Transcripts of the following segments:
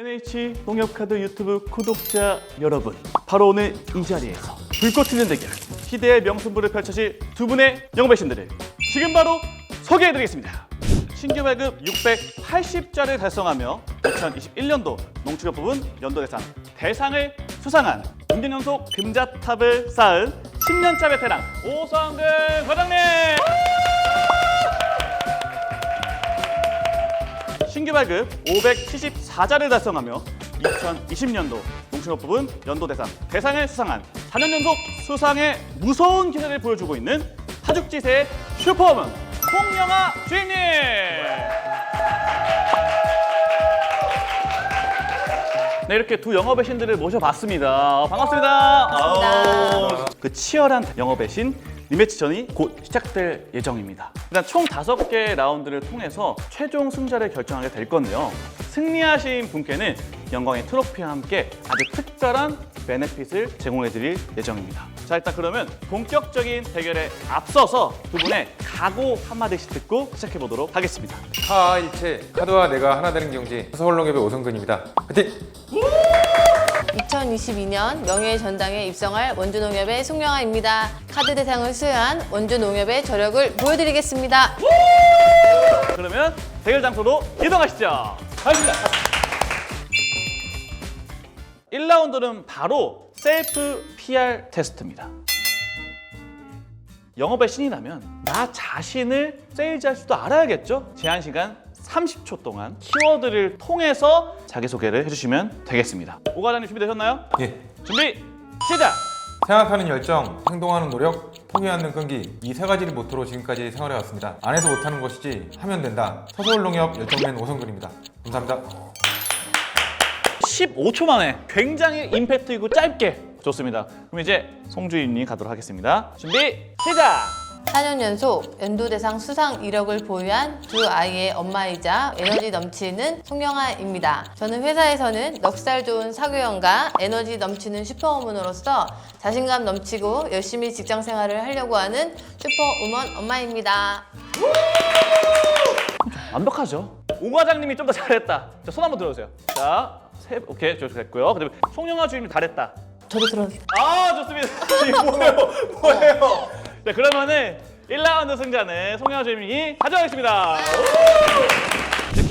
NH 농협카드 유튜브 구독자 여러분 바로 오늘 이 자리에서 불꽃 튀는 대결 시대의 명승부를 펼쳐질 두 분의 영업의 신들을 지금 바로 소개해드리겠습니다. 신규 발급 680자를 달성하며 2021년도 농축업 부분 연도대상 대상을 수상한 6년 연속 금자탑을 쌓은 10년차 베테랑 오성근 과장님 신규 발급 574자를 달성하며 2020년도 농축업 부분 연도 대상 대상을 수상한 4년 연속 수상의 무서운 기세를 보여주고 있는 하죽지세의 슈퍼우먼 홍영아 주인님! 네, 이렇게 두 영업의 신들을 모셔봤습니다. 반갑습니다. 반갑습니다. 아우, 그 치열한 영업의 신 리매치전이 곧 시작될 예정입니다. 일단 총 다섯 개 라운드를 통해서 최종 승자를 결정하게 될 건데요. 승리하신 분께는 영광의 트로피와 함께 아주 특별한 베네핏을 제공해드릴 예정입니다. 자, 일단 그러면 본격적인 대결에 앞서서 두 분의 각오 한마디씩 듣고 시작해보도록 하겠습니다. 하일체 카드와 내가 하나 되는 경제 서울농협의 오성근입니다. 화이팅! 2022년 명예의 전당에 입성할 원주농협의 송영아입니다. 카드 대상을 수여한 원주농협의 저력을 보여드리겠습니다. 그러면 대결 장소로 이동하시죠. 가겠습니다. 1라운드는 바로 셀프 PR 테스트입니다. 영업의 신이라면 나 자신을 세일즈할 줄도 알아야겠죠? 제한 시간 30초 동안 키워드를 통해서 자기소개를 해주시면 되겠습니다. 오 과장님 준비되셨나요? 예. 준비 시작! 생각하는 열정, 행동하는 노력, 포기 않는 끈기 이 세 가지를 모토로 지금까지 생활해 왔습니다. 안 해서 못하는 것이지 하면 된다. 서서울농협 열정맨 오성근입니다. 감사합니다. 15초 만에 굉장히 임팩트 있고 짧게 좋습니다. 그럼 이제 송주임님 가도록 하겠습니다. 준비 시작! 4년 연속 연도대상 수상 이력을 보유한 두 아이의 엄마이자 에너지 넘치는 송영아입니다. 저는 회사에서는 넉살 좋은 사교원과 에너지 넘치는 슈퍼우먼으로서 자신감 넘치고 열심히 직장 생활을 하려고 하는 슈퍼우먼 엄마입니다. 완벽하죠? 오 과장님이 좀 더 잘했다. 자, 손 한번 들어주세요. 자, 세, 오케이, 저 됐고요. 그다음에 송영아 주임님 잘했다. 저도 들었어요. 아, 좋습니다. 이게 뭐예요? 뭐예요? 자, 그러면은 1라운드 승자는 송영아 주임님이 가져가겠습니다.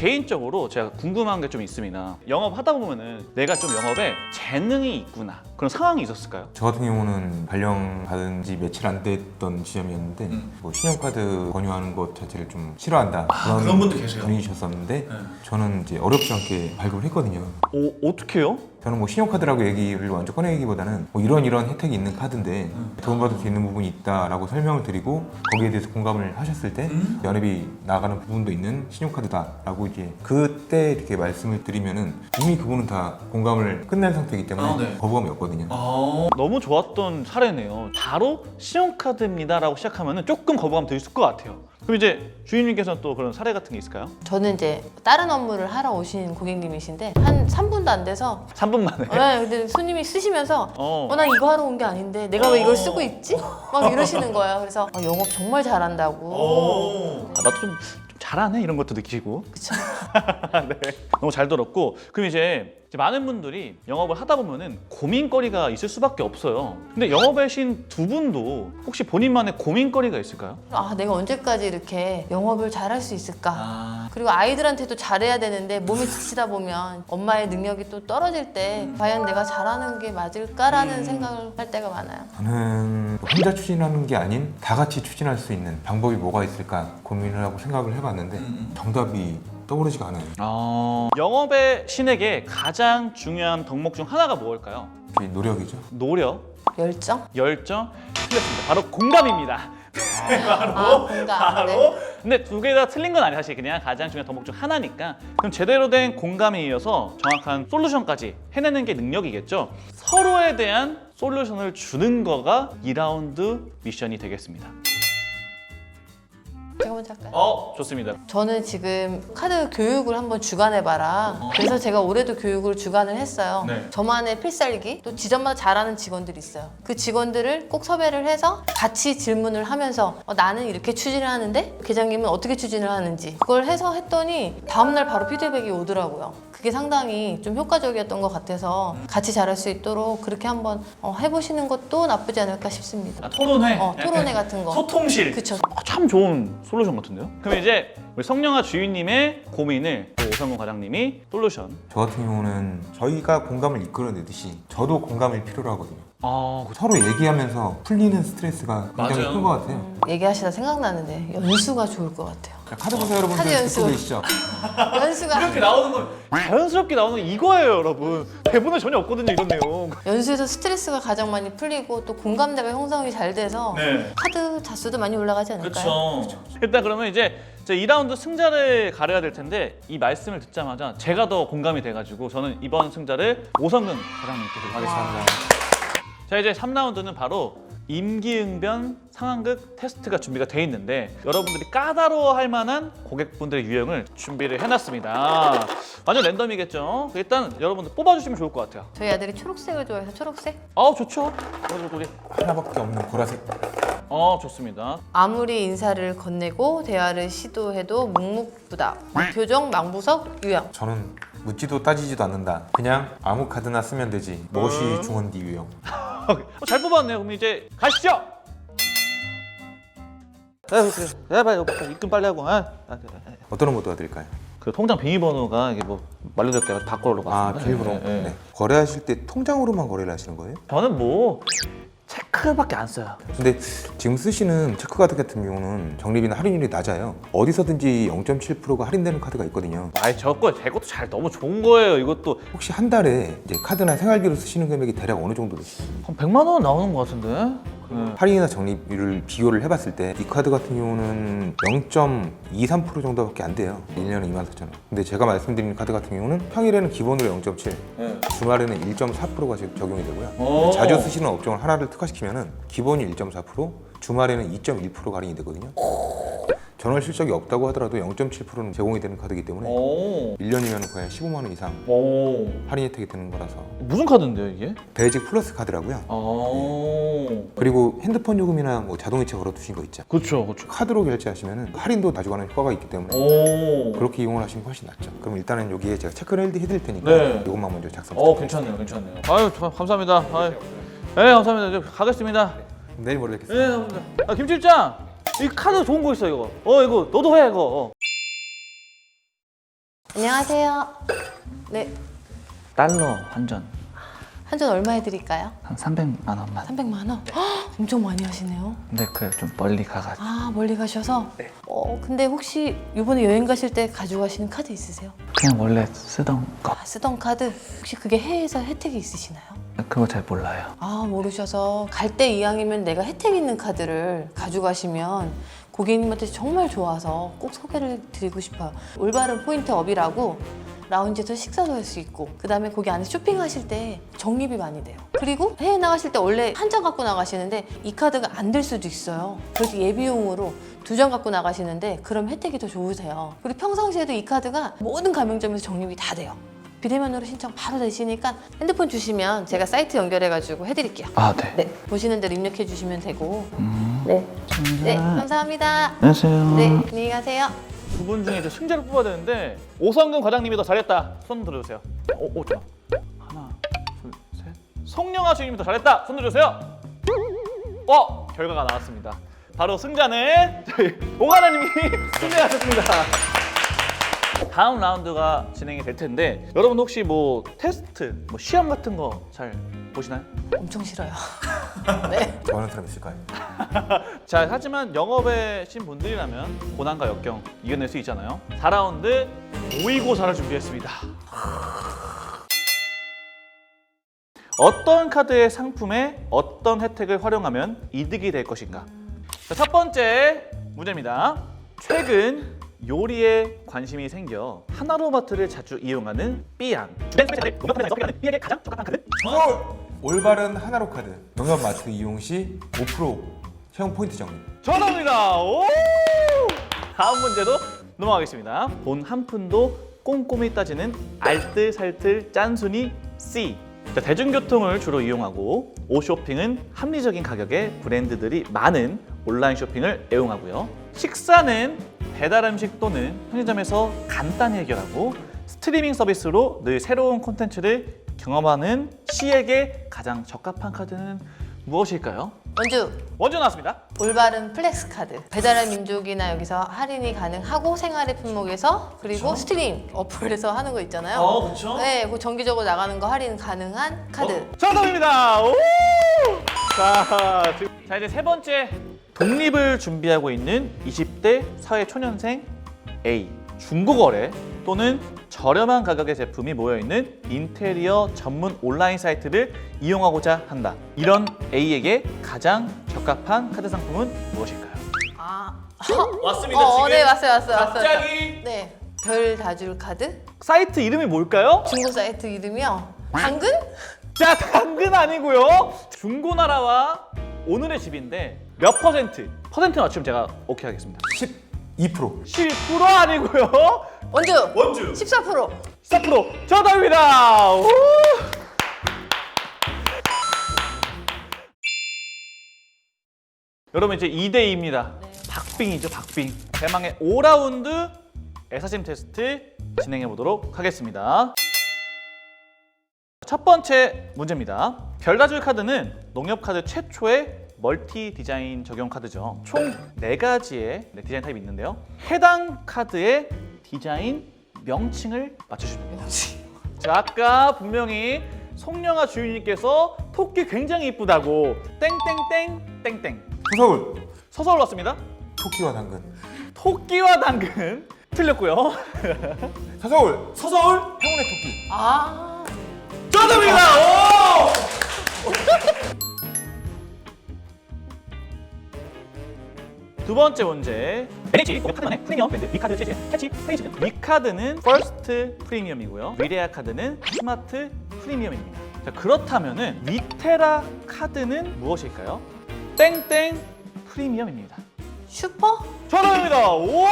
개인적으로 제가 궁금한 게 좀 있습니다. 영업 하다 보면은 내가 좀 영업에 재능이 있구나 그런 상황이 있었을까요? 저 같은 경우는 발령 받은 지 며칠 안 됐던 시점이었는데 뭐 신용카드 권유하는 것 자체를 좀 싫어한다 그런, 그런 분도 계세요? 분이셨었는데 저는 이제 어렵지 않게 발급을 했거든요. 오, 어떻게 해요? 저는 뭐 신용카드라고 얘기를 완전 꺼내기보다는 뭐 이런 이런 혜택이 있는 카드인데 도움받을 수 있는 부분이 있다라고 설명을 드리고 거기에 대해서 공감을 하셨을 때 연회비 나가는 부분도 있는 신용카드다라고 이제 그때 이렇게 말씀을 드리면은 이미 그분은 다 공감을 끝낸 상태이기 때문에 아, 네. 거부감이 없거든요. 너무 좋았던 사례네요. 바로 신용카드입니다라고 시작하면 조금 거부감 들수 것 같아요. 그럼 이제 주인님께서는 또 그런 사례 같은 게 있을까요? 저는 이제 다른 업무를 하러 오신 고객님이신데 한 3분도 안 돼서 3분 만에. 네, 근데 손님이 쓰시면서 어. 어, 나 이거 하러 온 게 아닌데 내가 왜 이걸 쓰고 있지? 막 이러시는 거예요. 그래서 아, 영업 정말 잘한다고. 아, 나도 좀, 좀 잘하네 이런 것도 느끼고. 그쵸. 네. 너무 잘 들었고 그럼 이제 많은 분들이 영업을 하다 보면은 고민거리가 있을 수밖에 없어요. 근데 영업의 신 두 분도 혹시 본인만의 고민거리가 있을까요? 아, 내가 언제까지 이렇게 영업을 잘할 수 있을까? 아. 그리고 아이들한테도 잘해야 되는데 몸이 지치다 보면 엄마의 능력이 또 떨어질 때 과연 내가 잘하는 게 맞을까라는 생각을 할 때가 많아요. 저는 혼자 추진하는 게 아닌 다 같이 추진할 수 있는 방법이 뭐가 있을까 고민을 하고 생각을 해봤는데 정답이 떠오르지가 않아요. 어, 영업의 신에게 가장 중요한 덕목 중 하나가 무엇일까요? 그게 노력이죠. 노력, 열정? 열정, 틀렸습니다. 바로 공감입니다. 아, 공감. 네. 근데 두 개 다 틀린 건 아니에요. 사실 그냥 가장 중요한 덕목 중 하나니까. 그럼 제대로 된 공감에 이어서 정확한 솔루션까지 해내는 게 능력이겠죠. 서로에 대한 솔루션을 주는 거가 2라운드 미션이 되겠습니다. 제가 먼저 할까요? 어 좋습니다. 저는 지금 카드 교육을 한번 주관해봐라. 그래서 제가 올해도 교육을 주관을 했어요. 네. 저만의 필살기, 또 지점마다 잘하는 직원들이 있어요. 그 직원들을 꼭 섭외를 해서 같이 질문을 하면서 어, 나는 이렇게 추진을 하는데 계장님은 어떻게 추진을 하는지 그걸 해서 했더니 다음날 바로 피드백이 오더라고요. 그게 상당히 좀 효과적이었던 것 같아서 같이 잘할 수 있도록 그렇게 한번 어, 해보시는 것도 나쁘지 않을까 싶습니다. 아, 토론회. 어, 토론회 같은 거. 소통실. 그쵸. 아, 참 좋은 솔루션 같은데요? 그럼 이제 우리 성령아 주인님의 고민을 또 오성근 과장님이 솔루션. 저 같은 경우는 저희가 공감을 이끌어내듯이 저도 공감을 필요로 하거든요. 아, 서로 얘기하면서 풀리는 스트레스가 굉장히 맞아요. 큰 것 같아요. 얘기하시다 생각나는데 연수가 좋을 것 같아요. 자, 카드 보세요 여러분들 카드 연습. 듣고 계시죠? 연수가 이렇게 나오는 건 자연스럽게 나오는 건 이거예요, 여러분. 대본에 전혀 없거든요, 이런 내용. 연수에서 스트레스가 가장 많이 풀리고 또 공감대가 형성이 잘 돼서 네. 카드 자수도 많이 올라가지 않을까요? 그렇죠. 일단 그러면 이제 저 2라운드 승자를 가려야 될 텐데 이 말씀을 듣자마자 제가 더 공감이 돼가지고 저는 이번 승자를 오성근 과장님께 드리겠습니다. 자 이제 3라운드는 바로 임기응변 상황극 테스트가 준비가 돼 있는데 여러분들이 까다로워할 만한 고객분들의 유형을 준비를 해놨습니다. 완전 랜덤이겠죠? 일단 여러분들 뽑아주시면 좋을 것 같아요. 저희 아들이 초록색을 좋아해서 초록색? 아 좋죠. 그리고 우리 하나밖에 없는 보라색. 어 좋습니다. 아무리 인사를 건네고 대화를 시도해도 묵묵부답 표정 망부석 유형 저는 묻지도 따지지도 않는다. 그냥 아무 카드나 쓰면 되지. 무엇이 중원디 유형. 어, 잘 뽑았네요. 그럼 이제 가시죠. 야, 빨리 입금 빨리 하고. 아, 아, 어떤 거 도와드릴까요? 그 통장 비밀번호가 이게 뭐 만료됐대가 바꿔로 아 봤습니다. 비밀번호. 네. 거래하실 때 통장으로만 거래를 하시는 거예요? 저는 뭐 체크밖에 안 써요. 근데 지금 쓰시는 체크 카드 같은 경우는 적립이나 할인율이 낮아요. 어디서든지 0.7%가 할인되는 카드가 있거든요. 아이 저거 제 것도 잘 너무 좋은 거예요. 이것도 혹시 한 달에 이제 카드나 생활비로 쓰시는 금액이 대략 어느 정도 되시나요? 한 100만 원 나오는 것 같은데. 네. 할인이나 적립률을 비교를 해봤을 때 이 카드 같은 경우는 0.23% 정도밖에 안 돼요. 1년에 2만 4천 원. 근데 제가 말씀드리는 카드 같은 경우는 평일에는 기본으로 0.7, 네. 주말에는 1.4%가 적용이 되고요. 오. 자주 쓰시는 업종을 하나를 특화시키면 은 기본이 1.4%, 주말에는 2.1%가 할인이 되거든요. 전월 실적이 없다고 하더라도 0.7%는 제공이 되는 카드이기 때문에 오. 1년이면 거의 15만 원 이상 오. 할인 혜택이 되는 거라서 무슨 카드인데요 이게? 베이직 플러스 카드라고요. 오. 그리고 핸드폰 요금이나 뭐 자동이체 걸어두신 거 있죠. 그렇죠, 그렇죠. 카드로 결제하시면 할인도 가져가는 효과가 있기 때문에 오. 그렇게 이용을 하시면 훨씬 낫죠. 그럼 일단은 여기에 제가 체크를 해드릴 테니까 네. 이것만 먼저 작성. 어 괜찮네요, 괜찮네요. 아유 참, 감사합니다. 아유. 네 감사합니다. 가겠습니다. 내일 모레 뵙겠습니다. 네 감사합니다. 아, 김 실장 이 카드 좋은 거 있어 이거. 어 이거 너도 해 이거. 어. 안녕하세요 네 달러 환전 한 잔 얼마 해드릴까요? 한 300만 원만. 300만 원? 헉, 엄청 많이 하시네요 근데 그 좀 멀리 가가지고. 아 멀리 가셔서? 어 근데 혹시 이번에 여행 가실 때 가져가시는 카드 있으세요? 그냥 원래 쓰던 거. 아, 쓰던 카드 혹시 그게 해외에서 혜택이 있으시나요? 그거 잘 몰라요. 아 모르셔서 갈 때 이왕이면 내가 혜택 있는 카드를 가져가시면 고객님한테 정말 좋아서 꼭 소개를 드리고 싶어요. 올바른 포인트 업이라고 라운지에서 식사도 할 수 있고 그 다음에 거기 안에 쇼핑하실 때 적립이 많이 돼요. 그리고 해외 나가실 때 원래 한 장 갖고 나가시는데 이 카드가 안 될 수도 있어요. 그렇게 예비용으로 두 장 갖고 나가시는데 그럼 혜택이 더 좋으세요. 그리고 평상시에도 이 카드가 모든 가맹점에서 적립이 다 돼요. 비대면으로 신청 바로 되시니까 핸드폰 주시면 제가 사이트 연결해가지고 해드릴게요. 아 네. 네, 보시는 대로 입력해 주시면 되고. 네. 네, 감사합니다. 안녕하세요. 네, 안녕히 가세요. 두 분 중에 이제 승자를 뽑아야 되는데 오성근 과장님이 더 잘했다. 손 들어주세요. 오, 오 좋아. 하나, 둘, 셋. 송영아 주인님이 더 잘했다. 손 들어주세요. 어, 결과가 나왔습니다. 바로 승자는 저희 오가나님이 승리하셨습니다. 다음 라운드가 진행이 될 텐데 여러분 혹시 뭐 테스트, 뭐 시험 같은 거 잘 보시나요? 엄청 싫어요. 네. 좋아하는 사람 있을까요? 자, 하지만 영업에 신 분들이라면 고난과 역경 이겨낼 수 있잖아요. 4라운드 모의고사를 준비했습니다. 어떤 카드의 상품에 어떤 혜택을 활용하면 이득이 될 것인가? 자, 첫 번째 문제입니다. 최근 요리에 관심이 생겨 하나로마트를 자주 이용하는 삐양. 주변 소비자들의 공격 판매에서 소비하는 삐양에 가장 적합한 카드? 올바른 하나로 카드. 농협마트 이용 시 5% 채용 포인트 적립. 정답입니다. 오! 다음 문제로 넘어가겠습니다. 돈 한 푼도 꼼꼼히 따지는 알뜰살뜰 짠순이 C. 자, 대중교통을 주로 이용하고 오쇼핑은 합리적인 가격에 브랜드들이 많은 온라인 쇼핑을 애용하고요. 식사는 배달 음식 또는 편의점에서 간단히 해결하고 스트리밍 서비스로 늘 새로운 콘텐츠를 경험하는 C에게 가장 적합한 카드는 무엇일까요? 원주 먼저 나왔습니다. 올바른 플렉스 카드 배달의 민족이나 여기서 할인이 가능하고 생활의 품목에서 그리고 스트림 어플에서 하는 거 있잖아요. 어, 그쵸. 네, 그 정기적으로 나가는 거 할인 가능한 카드. 어, 정답입니다. 오! 자, 지금- 자 이제 세 번째 독립을 준비하고 있는 20대 사회 초년생 A 중고거래 또는 저렴한 가격의 제품이 모여 있는 인테리어 전문 온라인 사이트를 이용하고자 한다. 이런 A에게 가장 적합한 카드 상품은 무엇일까요? 아, 왔습니다. 어, 어, 네 왔어요, 왔어요, 왔어요. 갑자기 네, 별 다 줄 카드 사이트 이름이 뭘까요? 중고 사이트 이름이요. 당근? 자, 당근 아니고요. 중고나라와 오늘의 집인데 몇 퍼센트? 퍼센트 맞추면 제가 오케이 하겠습니다. 12% 10% 아니고요. 원주. 원주 14%. 14% 정답입니다. 오! 여러분 이제 2대 2입니다. 박빙이죠, 박빙. 대망의 5라운드 애사심 테스트 진행해 보도록 하겠습니다. 첫 번째 문제입니다. 별다줄 카드는 농협 카드 최초의 멀티 디자인 적용 카드죠. 총 네가지의 디자인 타입이 있는데요. 해당 카드의 디자인 명칭을 맞추시면 됩니다. 자, 아까 분명히 송영아 주인님께서 토끼 굉장히 이쁘다고 땡땡땡 땡땡 서서울 서서울 왔습니다. 토끼와 당근 토끼와 당근 틀렸고요. 서서울 서서울 행운의 토끼 아, 정답입니다. 두 번째 문제. NH 카드만의 프리미엄 밴드 위카드 제제 캐치 페이지는 위카드는 퍼스트 프리미엄이고요. 위레아 카드는 스마트 프리미엄입니다. 자, 그렇다면은 위테라 카드는 무엇일까요? 땡땡 프리미엄입니다. 슈퍼? 정답입니다. 오!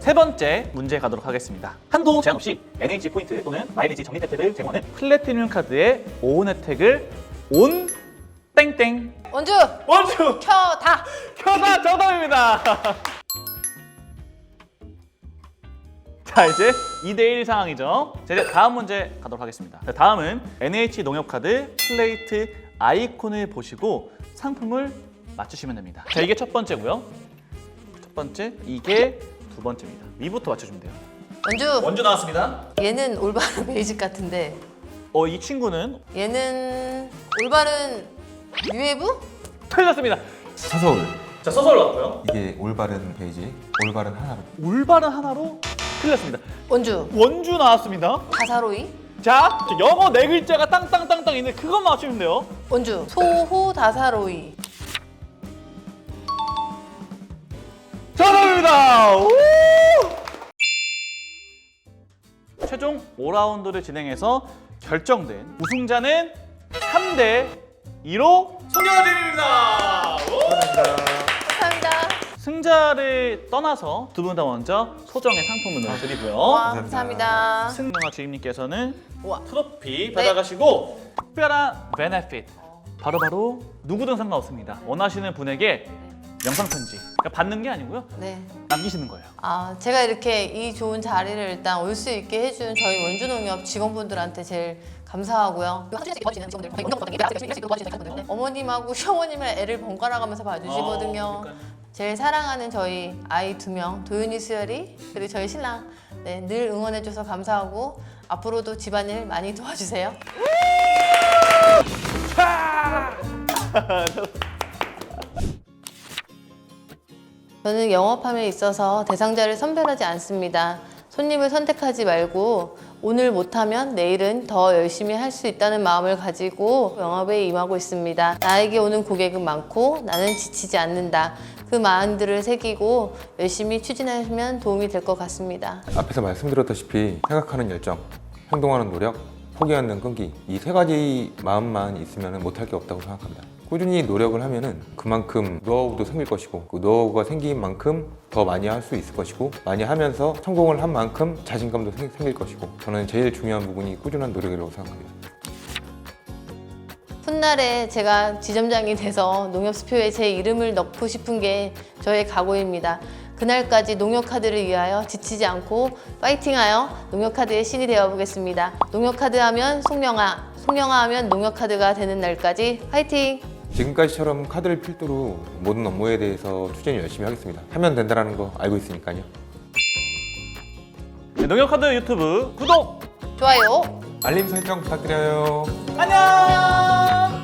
세 번째 문제 가도록 하겠습니다. 한도 제한 없이 NH 포인트 또는 마일리지 적립 혜택을 제공하는 플래티늄 카드의 오온 혜택을 온 땡땡 원주. 원주 켜다. 켜다 정답입니다. 자 이제 2대1 상황이죠. 자, 이제 다음 문제 가도록 하겠습니다. 자, 다음은 NH 농협카드 플레이트 아이콘을 보시고 상품을 맞추시면 됩니다. 자 이게 첫 번째고요. 첫 번째 이게 두 번째입니다. 위부터 맞춰주면 돼요. 원주. 원주 나왔습니다. 얘는 올바른 베이직 같은데 어 이 친구는 얘는 올바른 유해부? 틀렸습니다. 서서울 자 서서울 왔고요. 이게 올바른 베이지 올바른 하나로 올바른 하나로 틀렸습니다. 원주. 원주 나왔습니다. 가사로이? 자 영어 네 글자가 땅땅땅땅 있는데 그것만 맞추면 돼요. 원주. 소호다사로이. 정답입니다. 오! 최종 5라운드를 진행해서 결정된 우승자는 3대 2로 송영아님입니다. 감사합니다. 승자를 떠나서 두 분 다 먼저 소정의 상품을 드리고요. 와, 감사합니다. 승영아 주임님께서는 우와. 트로피 받아가시고 특별한 베네핏 바로바로 누구든 상관없습니다. 원하시는 분에게 영상 편지 그러니까 받는 게 아니고요 네. 남기시는 거예요. 아, 제가 이렇게 이 좋은 자리를 일단 올 수 있게 해준 저희 원주농협 직원분들한테 제일 감사하고요. 네, 어머님하고 시어머님을 애를 번갈아 가면서 봐주시거든요. 어, 그러니까요. 제일 사랑하는 저희 아이 두 명, 도윤이, 수열이 그리고 저희 신랑 네, 늘 응원해줘서 감사하고 앞으로도 집안일 많이 도와주세요. 저는 영업함에 있어서 대상자를 선별하지 않습니다. 손님을 선택하지 말고 오늘 못하면 내일은 더 열심히 할 수 있다는 마음을 가지고 영업에 임하고 있습니다. 나에게 오는 고객은 많고 나는 지치지 않는다. 그 마음들을 새기고 열심히 추진하시면 도움이 될 것 같습니다. 앞에서 말씀드렸다시피 생각하는 열정 행동하는 노력 포기하는 끈기 이 세 가지 마음만 있으면 못할 게 없다고 생각합니다 꾸준히 노력을 하면은 그만큼 노하우도 생길 것이고 그 노하우가 생긴 만큼 더 많이 할 수 있을 것이고 많이 하면서 성공을 한 만큼 자신감도 생- 생길 것이고 저는 제일 중요한 부분이 꾸준한 노력이라고 생각합니다. 훗날에 제가 지점장이 돼서 농협수표에 제 이름을 넣고 싶은 게 저의 각오입니다. 그날까지 농협카드를 위하여 지치지 않고 파이팅하여 농협카드의 신이 되어보겠습니다. 농협카드 하면 송영아, 송영아 하면 농협카드가 되는 날까지 파이팅! 지금까지처럼 카드를 필두로 모든 업무에 대해서 투쟁 열심히 하겠습니다. 하면 된다는 거 알고 있으니까요. 네, 농협카드 유튜브 구독 좋아요! 알림 설정 부탁드려요. 안녕